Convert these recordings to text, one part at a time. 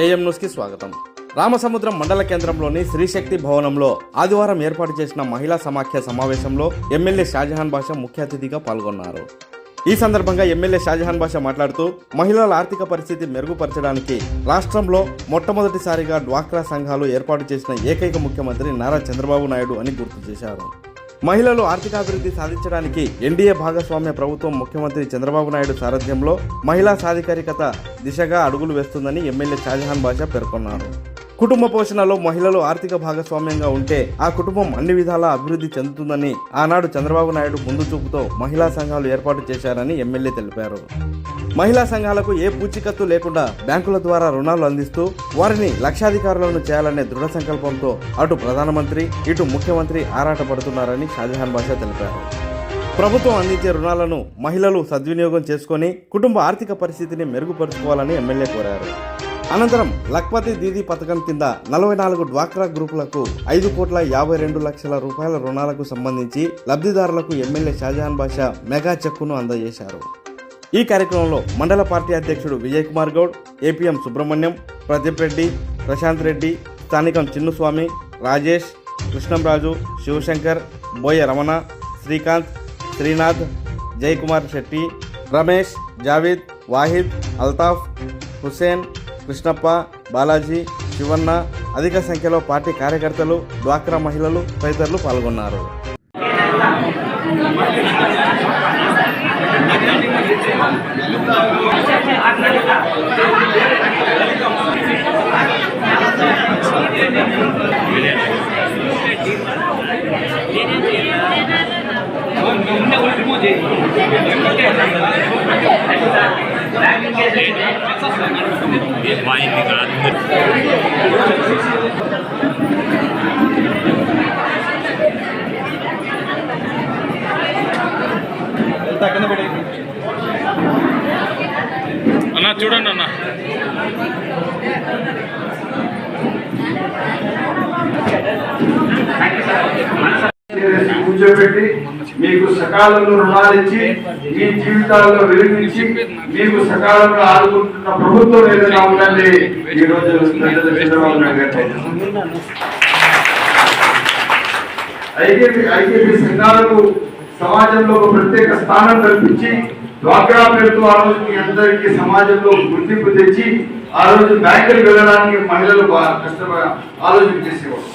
AM న్యూస్కి స్వాగతం. రామసముద్రం మండల కేంద్రంలోని శ్రీశక్తి భవనంలో ఆదివారం ఏర్పాటు చేసిన మహిళా సమాఖ్య సమావేశంలో ఎమ్మెల్యే షాజహాన్ బాషా ముఖ్య అతిథిగా పాల్గొన్నారు. ఈ సందర్భంగా ఎమ్మెల్యే షాజహాన్ బాషా మాట్లాడుతూ మహిళల ఆర్థిక పరిస్థితి మెరుగుపరచడానికి రాష్ట్రంలో మొట్టమొదటిసారిగా డ్వాక్రా సంఘాలు ఏర్పాటు చేసిన ఏకైక ముఖ్యమంత్రి నారా చంద్రబాబు నాయుడు అని గుర్తు చేశారు. మహిళలు ఆర్థికాభివృద్ధి సాధించడానికి ఎన్డీఏ భాగస్వామ్య ప్రభుత్వం ముఖ్యమంత్రి చంద్రబాబు నాయుడు సారథ్యంలో మహిళా సాధికారికత దిశగా అడుగులు వేస్తుందని ఎమ్మెల్యే షాజహాన్ బాషా పేర్కొన్నారు. కుటుంబ పోషణలో మహిళలు ఆర్థిక భాగస్వామ్యంగా ఉంటే ఆ కుటుంబం అన్ని విధాలా అభివృద్ధి చెందుతుందని ఆనాడు చంద్రబాబు నాయుడు ముందు చూపుతో మహిళా సంఘాలు ఏర్పాటు చేశారని ఎమ్మెల్యే తెలిపారు. మహిళా సంఘాలకు ఏ పూచికత్తు లేకుండా బ్యాంకుల ద్వారా రుణాలు అందిస్తూ వారిని లక్షాధికారులను చేయాలనే దృఢ సంకల్పంతో అటు ప్రధానమంత్రి ఇటు ముఖ్యమంత్రి ఆరాటపడుతున్నారని షాజహాన్ బాషా తెలిపారు. ప్రభుత్వం అందించే రుణాలను మహిళలు సద్వినియోగం చేసుకొని కుటుంబ ఆర్థిక పరిస్థితిని మెరుగుపరుచుకోవాలని ఎమ్మెల్యే కోరారు. అనంతరం లక్పతి దీదీ పథకం కింద నలభై నాలుగు డ్వాక్రా గ్రూపులకు ఐదు కోట్ల యాభై రెండు లక్షల రూపాయల రుణాలకు సంబంధించి లబ్ధిదారులకు ఎమ్మెల్యే షాజహాన్ బాషా మెగా చెక్కును అందజేశారు. ఈ కార్యక్రమంలో మండల పార్టీ అధ్యక్షుడు విజయ్ కుమార్ గౌడ్ ఏపీఎం సుబ్రహ్మణ్యం ప్రదీప్ రెడ్డి ప్రశాంత్ రెడ్డి స్థానికం చిన్నుస్వామి రాజేష్ కృష్ణంరాజు శివశంకర్ బోయ రమణ శ్రీకాంత్ శ్రీనాథ్ జయకుమార్ శెట్టి రమేష్ జావేద్ వాహిద్ అల్తాఫ్ హుసేన్ కృష్ణప్ప బాలాజీ శివన్న అధిక సంఖ్యలో పార్టీ కార్యకర్తలు డ్వాక్రా మహిళలు తదితరులు పాల్గొన్నారు. వాయింది కాదు అన్న కూర్చోబెట్టి మీకు సకాలంలో రుణాలు ఇచ్చి మీ జీవితాల్లో వెలిగించి మీకు సకాలంలో ఆదుకుంటున్న ప్రభుత్వం ఏదైనా ఉందండి ఈ రోజు చంద్రబాబు నాయుడు ఐకేపీ ఐకేపీ సంఘాలకు సమాజంలో ఒక ప్రత్యేక స్థానం కల్పించి డ్వాక్రా పేరుతో ఆ రోజు మీ అందరికీ సమాజంలో గుర్తింపు తెచ్చి ఆ రోజు బ్యాంకులకు వెళ్ళడానికి మహిళలు బాగా కష్టపడ ఆలోచన చేసేవారు.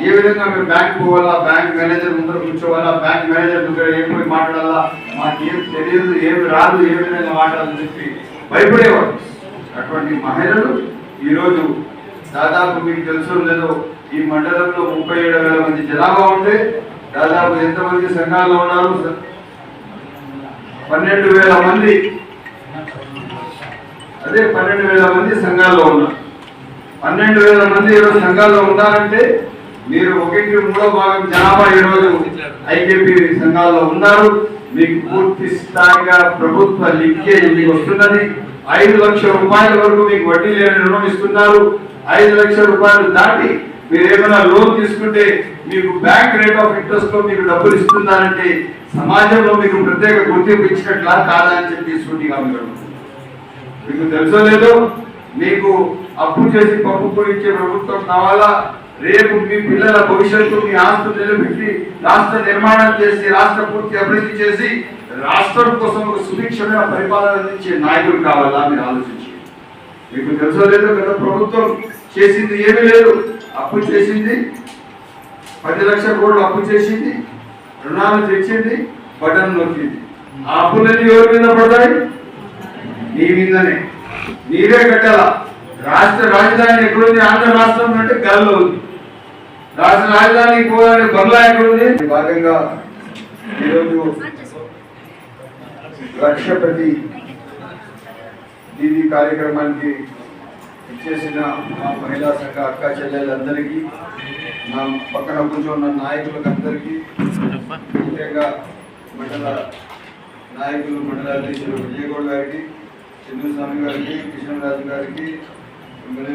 ఏ విధంగా మేము బ్యాంక్ పోవాలా బ్యాంక్ మేనేజర్ ముందర కూర్చోవాలా బ్యాంక్ మేనేజర్ దగ్గర ఏం పోయి మాట్లాడాలా మాకు ఏం తెలియదు ఏమి రాదు ఏ విధంగా మాట్లాడాలని చెప్పి భయపడేవాడు అటువంటి మహిళలు ఈరోజు దాదాపు మీకు తెలుసు లేదో ఈ మండలంలో ముప్పై ఏడు వేల మంది జనాభా ఉంటే దాదాపు ఎంతమంది సంఘాల్లో ఉన్నారు? పన్నెండు వేల మంది అదే పన్నెండు వేల మంది సంఘాల్లో ఉన్నారు పన్నెండు వేల మంది ఈరోజు సంఘాల్లో ఉన్నారంటే మీరు ఒకటి మూడో భాగం జనాభా ఈరోజు ఐకేపీ సంఘాల్లో ఉన్నారు. మీకు పూర్తి స్థాయిగా ప్రభుత్వ లింకేజ్ మీకు వస్తున్నది. ఐదు లక్షల రూపాయల వరకు మీకు వడ్డీ లేని రుణం ఇస్తున్నారు. ఐదు లక్షల రూపాయలు దాటి మీరు ఏమైనా లోన్ తీసుకుంటే మీకు బ్యాంక్ రేట్ ఆఫ్ ఇంట్రెస్ట్లో మీకు డబ్బులు ఇస్తున్నారంటే సమాజంలో మీకు ప్రత్యేక గుర్తింపు ఇచ్చినట్లా కాదని చెప్పి తీసుకుంటే మీకు తెలుసో లేదో మీకు అప్పు చేసి పప్పు పోయించే ప్రభుత్వం కావాలా? రేపు మీ పిల్లల భవిష్యత్తు మీ ఆస్తులు నిలబెట్టి రాష్ట్ర నిర్మాణం చేసి రాష్ట్ర పూర్తి అభివృద్ధి చేసి రాష్ట్రం కోసం ఒక సుభిక్షమైన పరిపాలన అందించే నాయకుడు కావాలా మీరు ఆలోచించి మీకు తెలుసో లేదో గత ప్రభుత్వం చేసింది ఏమీ లేదు. అప్పు చేసింది పది లక్షల కోట్లు అప్పు చేసింది రుణాలు తెచ్చింది బటన్ నొక్కింది ఆ అప్పులన్నీ ఎవరి మీద పడతాయి నీ మీదనే. నీవే కట్టాల రాష్ట్ర రాజధాని ఎక్కడుంది? ఆంధ్ర రాష్ట్రం అంటే గల్లో ఉంది. రాష్ట్ర రాజధానికి పోవాలని బంగ్లా ఎక్కడుంది? భాగంగా ఈరోజు లక్షపతి దీది కార్యక్రమానికి ఇచ్చేసిన మా మహిళా సంఘ అక్క చెల్లెలందరికీ నా పక్కన కూర్చున్న నాయకులకు అందరికీ ముఖ్యంగా మండల నాయకులు మండల అధ్యక్షులు విజయగౌడ్ గారికి చంద్రస్వామి గారికి కిషన్ రాజు గారికి ఎమ్మెల్యే